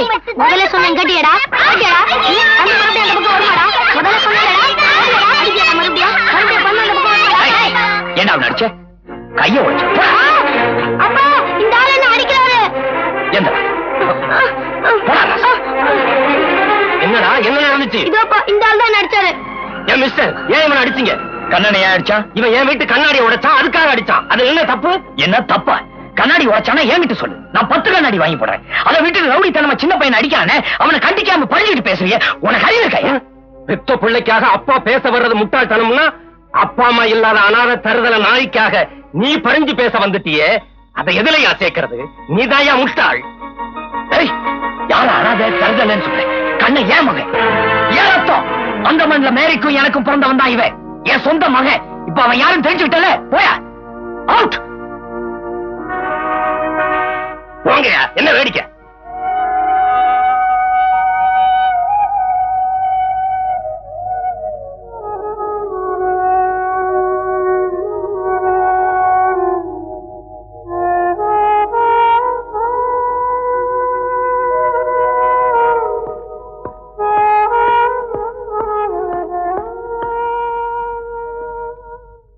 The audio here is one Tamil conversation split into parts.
ஏய் முதல்ல சொன்னேன் கேட்டியடா கேட்டியடா நீ அந்த மறுபடியும் அந்த பக்கம் வருமாடா முதல்ல சொன்னேன்டா அடிக்கியா மறுபடியும். மறுபடியும் பண்ண அந்த பக்கம் வருமாடா ஏய், என்ன அவன் அடிச்ச? கைய உடைச்ச? அப்பா இந்த ஆள் என்ன அடிக்கிறாரு? எந்த என்னடா என்ன நடந்துச்சு? இதோப்பா இந்த ஆள் தான் அடிச்சாரு. ஏன் மிஸ்டர் ஏன் இவனை அடிச்சீங்க? கண்ணனை ஏன் அடிச்சான்? இவன் என் வீட்டு கண்ணாடி உடைச்சான் அதுக்காக அடிச்சான். அது என்ன தப்பு? என்ன தப்பா? கண்ணாடி உடைச்சானா என்கிட்ட சொல்லு. நான் பத்து கண்ணாடி வாங்கி போடுறேன். அதை விட்டு ரவுடித்தனமா சின்ன பையன் அடிக்கானே அவனை கண்டிக்காம பழிஞ்சிட்டு பேசுறிய உனக்கு அறிவு இருக்கையா பெத்த பிள்ளைக்காக அப்பா பேச வர்றது முட்டாள்தனம்னா அப்பா அம்மா இல்லாத அனாத தருதல நாய்க்காக நீ பறிஞ்சு பேச வந்துட்டியே அதை எதுலயா சேர்க்கிறது? நீதாயா முட்டாள்? ஏய் யார அனாத தருதலன்னு சொல்றேன் கண்ணை ஏன் மகன்? ஏன் ரத்தம்? அந்த மண்ணில் மேரிக்கும் எனக்கும் பிறந்தவன் தான் இவன். என் சொந்த மகன். இப்ப அவன் யாரும் தெரிஞ்சுக்கிட்டல போயா. அவுட் என்ன வேடிக்கை?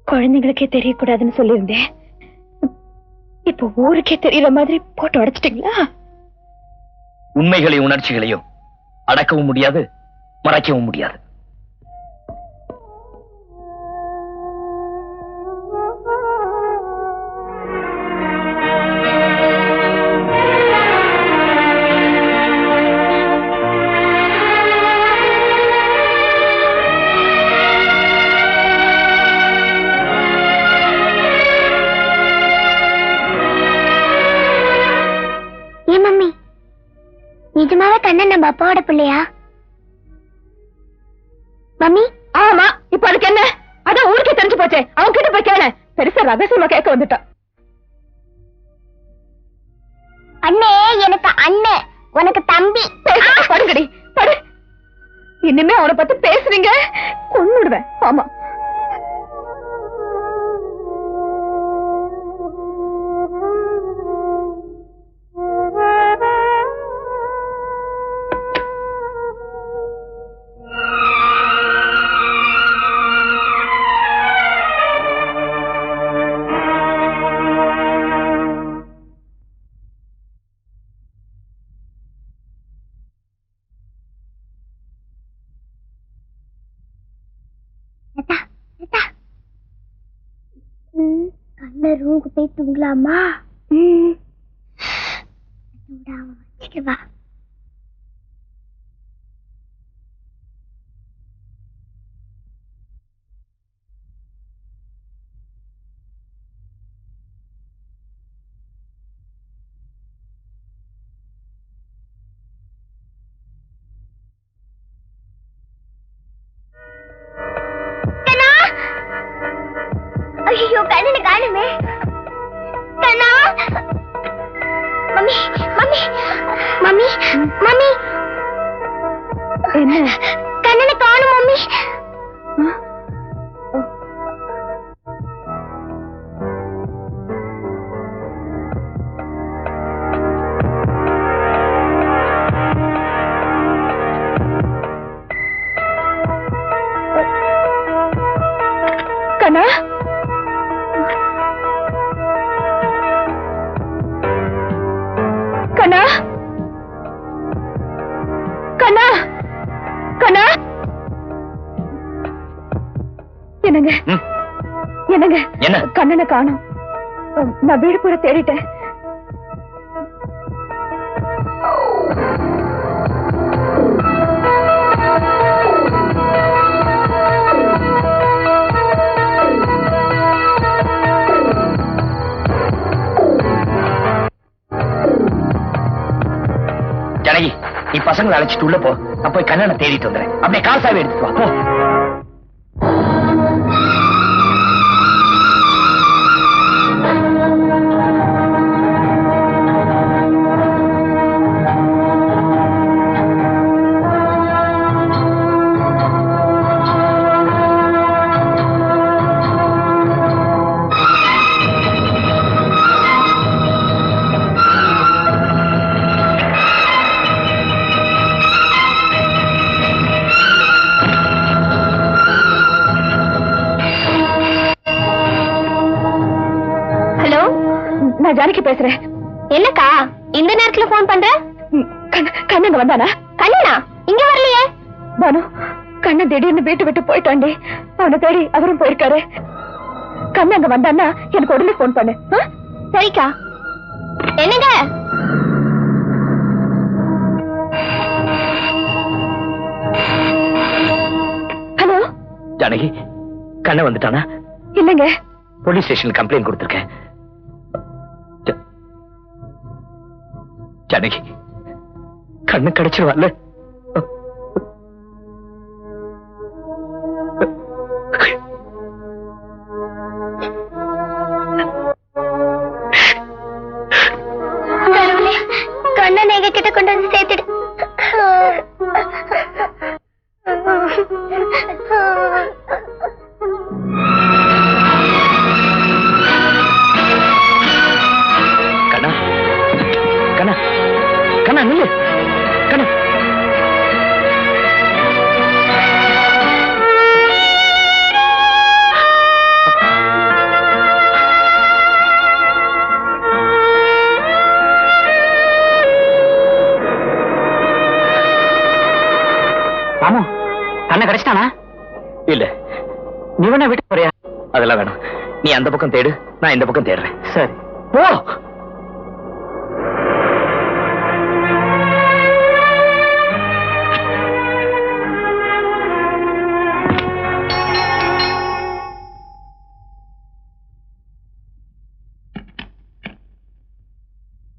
குழந்தைங்களுக்கே தெரியக்கூடாதுன்னு சொல்லியிருந்தேன். இப்போ ஊருக்கே தெரியற மாதிரி கோட்டை உடைச்சிட்டீங்களா? உண்மைகளையும் உணர்ச்சிகளையும் அடக்கவும் முடியாது மறைக்கவும் முடியாது. நிஜமாவே கண்ணன் நம்ம அப்பாவோட பிள்ளையா? மம்மி? ஆமா இப்ப அதுக்கு என்ன? அதான் ஊருக்கே தெரிஞ்சு போச்சே. அவன் கிட்ட போய் கேள. பெருசா ரகசியமா கேட்க வந்துட்டான். அண்ணே எனக்கு அண்ணன் உனக்கு தம்பி. படுங்கடி. படு. இனிமே அவனை பத்தி பேசுறீங்க. கொன்னுடுவேன். ஆமா. கண்ண ரூமுக்கு போய் தூங்கலாமா ம். விடாம என்னங்க? என்னங்க? என்ன? கண்ணனை காணோம். நான் வீடு தேடிட்டேன். ஜனகி நீ பசங்களை அழைச்சிட்டு உள்ள போ. நான் போய் கண்ணனை தேடிட்டு வந்துறேன். அப்படியே காசாவே எடுத்துட்டு வா. போ. நான் ஜானகி பேசுறேன். என்னக்கா இந்த நேரத்துல ஃபோன் பண்ற? ம், கண்ண- கண்ணன் வந்தானா? கண்ணனா? இங்க வரலையே. பானு கண்ணன் திடீர்னு வீட்டு விட்டு போயிட்டாண்டி அவனை தேடி அவரும் போயிருக்காரு. கண்ணன் அங்க வந்தான்னா எனக்கு உடனே ஃபோன் பண்ணு? சரிக்கா. என்னங்க? ஹலோ? ஜானகி கண்ண வந்துட்டானா? இல்லைங்க. போலீஸ் ஸ்டேஷன் கம்ப்ளைண்ட் கொடுத்திருக்கேன். கண்ணு கிடைச்சிருவான்ல கண்ணை கிடைச்சிட்டானா? இல்ல. நீ வேணா வீட்டுக்கு போறியா? அதெல்லாம் வேணாம். நீ அந்த பக்கம் தேடு நான் இந்த பக்கம் தேடுறேன். சரி. போ!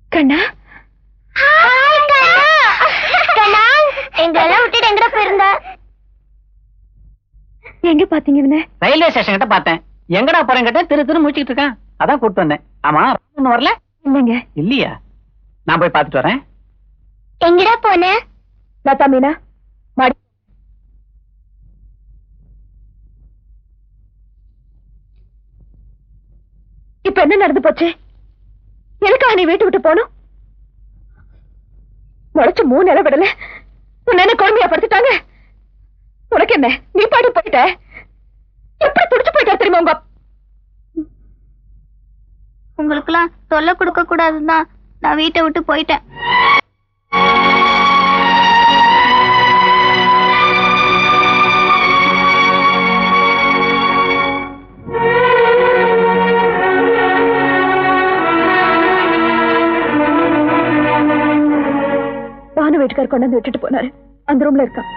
கண்ணா? கண்ணா. எங்களெல்லாம் விட்டுட்டு எங்கடா போயிருந்த? எங்க பாத்தீங்க இவனை? ரயில்வே ஸ்டேஷன் கிட்ட பார்த்தேன். எங்கடா போறேன் கேட்டா திரு திரு முடிச்சிட்டு இருக்கான். அதான் கூப்பிட்டு வந்தேன். ஆமா இன்னும் வரல? இல்லைங்க. இல்லையா? நான் போய் பார்த்துட்டு வரேன். எங்கடா போன? லதா மீனா மாடி. இப்ப என்ன நடந்து போச்சு? எதுக்காக நீ வீட்டு விட்டு போகணும் முளைச்சு மூணு நிலை விடல. உன்னை என்ன கொடுமையா படுத்துட்டாங்க? உனக்கு என்ன நீ பாடி போயிட்ட? எப்படி துடிச்சு போயிட்டா தெரியுமா உங்க உங்களுக்குலாம் தொல்லை கொடுக்க கூடாதுன்னு தான் நான் வீட்டை விட்டு போயிட்டேன். பானு வீட்டுக்கார் கொண்டு வந்து விட்டுட்டு போனாரு. அந்த ரூம்ல இருக்கான்.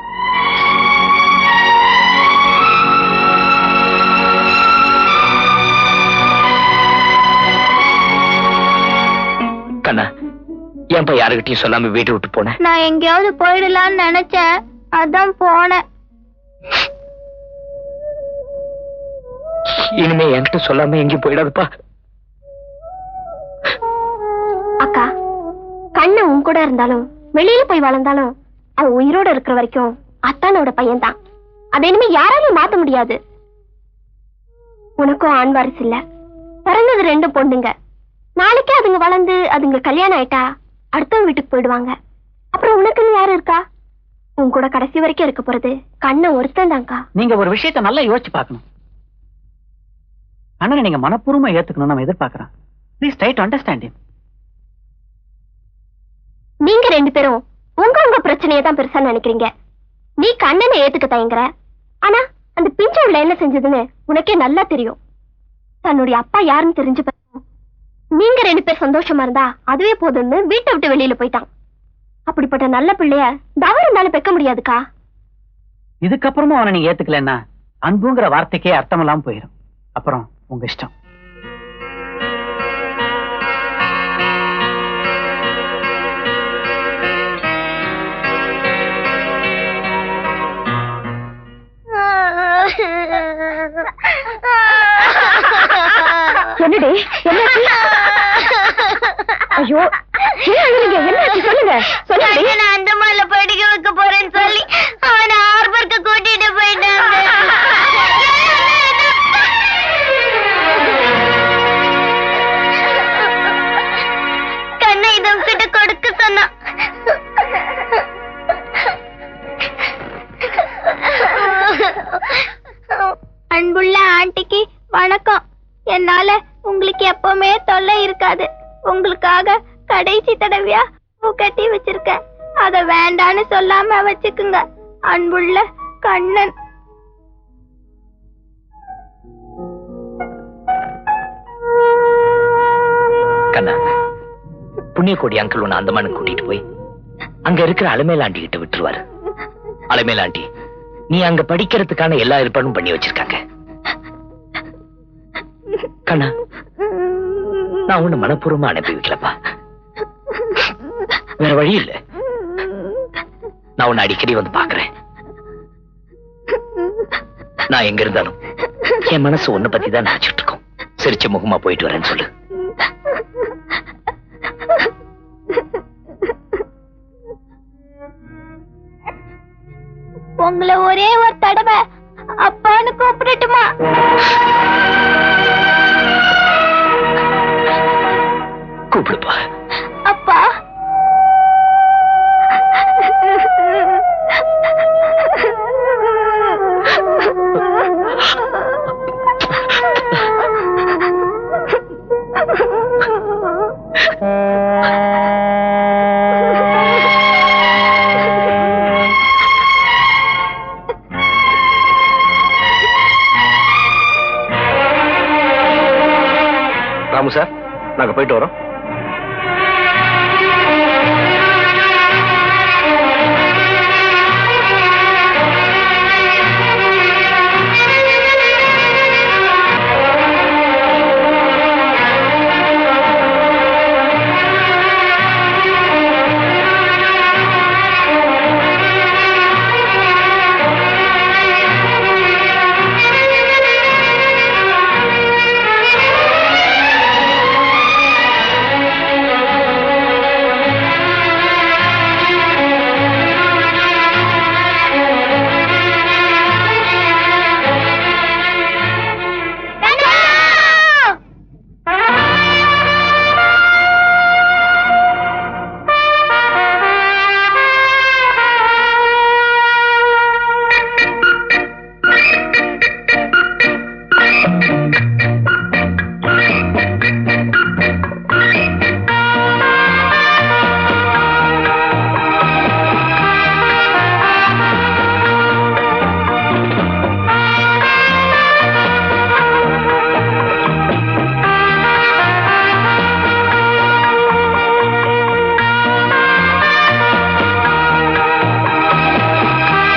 ஏன்பா யாருகிட்டயும் சொல்லாம வீட்டை விட்டு போனேன் நான் எங்கேயாவது போயிடலாம்னு நினைச்சேன். அதான் போனேன். இனிமே என்கிட்ட சொல்லாம எங்கேயும் போயிடாதுப்பா. அக்கா கண்ணு உன் கூட இருந்தாலும் வெளியில போய் வளர்ந்தாலும் அவன் உயிரோட இருக்கிற வரைக்கும் அத்தானோட பையன் தான் அதை இனிமே யாராலையும் மாத்த முடியாது. உனக்கும் ஆண் வாரிசு இல்ல. பிறந்தது ரெண்டு பொண்ணுங்க. நாளைக்கே அதுங்க வளர்ந்து அதுங்க கல்யாணம் ஆயிட்டா அடுத்தவங்க வீட்டுக்கு போயிடுவாங்க. அப்புறம் உனக்குன்னு யாரு இருக்கா? உன் கூட கடைசி வரைக்கும் இருக்க போறது கண்ணை ஒருத்தன் தான்க்கா நீங்க ஒரு விஷயத்தை நல்லா யோசிச்சு பார்க்கணும். அண்ணனை நீங்க மனப்பூர்வமா ஏத்துக்கணும் நம்ம எதிர்பார்க்கறோம். ப்ளீஸ் ட்ரை டு அண்டர்ஸ்டாண்ட் நீங்க ரெண்டு பேரும் உங்க உங்க பிரச்சனையை தான் பெருசா நினைக்கிறீங்க. நீ கண்ணனை ஏத்துக்க தயங்குற. ஆனா அந்த பிஞ்சு உள்ள என்ன செஞ்சதுன்னு உனக்கே நல்லா தெரியும். தன்னுடைய அப்பா யாருன்னு தெரிஞ்சு நீங்க ரெண்டு பேர் சந்தோஷமா இருந்தா அதுவே போதும்னு வீட்டை விட்டு வெளியில போயிட்டான். அப்படிப்பட்ட நல்ல பிள்ளைய தவறு இருந்தாலும் பெக்க முடியாதுக்கா? இதுக்கப்புறமும் அவனை நீ ஏத்துக்கலன்னா அன்புங்கிற வார்த்தைக்கே அர்த்தம் எல்லாம் போயிடும் அப்புறம் உங்க இஷ்டம். என்னடி? என்ன ஐயோ என்ன சொல்லுங்க. சொல்லுங்க நான் அந்தமான்ல படிக்க வைக்க இருக்காது. உங்களுக்காக கடைசி தடவையா பூ கட்டி வச்சிருக்கேன். அத வேண்டான்னு சொல்லாம வச்சுக்குங்க. அன்புள்ள கண்ணன். கண்ணா புண்ணியக்கோடி அங்கிள் உன்னை அந்தமானுக்கு கூட்டிட்டு போய் அங்க இருக்கிற அலமேலாண்டி கிட்ட விட்டுருவாரு. அலமேலாண்டி நீ அங்க படிக்கிறதுக்கான எல்லா ஏற்பாடும் பண்ணி வச்சிருக்காங்க. கண்ணா நான் உன்னை மனப்பூர்வமா அனுப்பி வைக்கலப்பா வேற வழி இல்ல. நான் உன்னை அடிக்கடி வந்து பாக்குறேன். நான் எங்க இருந்தாலும் என் மனசு உன்னை பத்தி தான் நினைச்சிட்டு இருக்கோம். சிரிச்ச முகமா போயிட்டு வரேன்னு சொல்லு. உங்களை ஒரே ஒரு தடவை அப்பான்னு கூப்பிடட்டுமா? கூப்பிடுப்பா. அப்பா. ராமு சார் நாங்க போயிட்டு வரோம்.